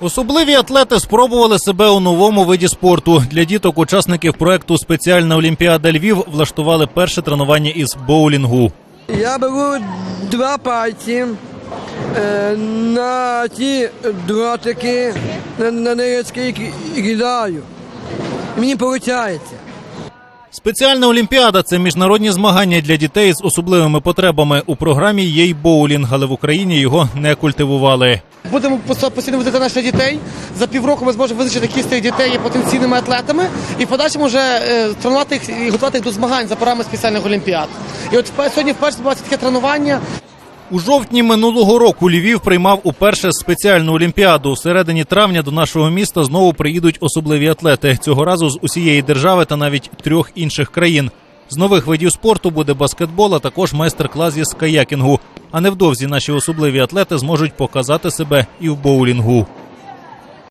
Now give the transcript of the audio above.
Особливі атлети спробували себе у новому виді спорту. Для діток учасників проекту Спеціальна Олімпіада Львів влаштували перше тренування із боулінгу. Я беру два пальці е, на ті дротики, на, на нирочки і ки- і кидаю. Мені виходить. Спеціальна олімпіада це міжнародні змагання для дітей з особливими потребами. У програмі є й боулінг, але в Україні його не культивували. Будемо пос- постійно водити наших дітей. За півроку ми зможемо визначити, які з дітей є потенційними атлетами, і в подальшому вже е, тренувати їх і готувати їх до змагань за програми спеціальних олімпіад. І от сьогодні вперше відбувається таке тренування. У жовтні минулого року Львів приймав уперше спеціальну олімпіаду. У середині травня до нашого міста знову приїдуть особливі атлети. Цього разу з усієї держави та навіть трьох інших країн. З нових видів спорту буде баскетбол, а також майстер-клас із каякінгу. А невдовзі наші особливі атлети зможуть показати себе і в боулінгу.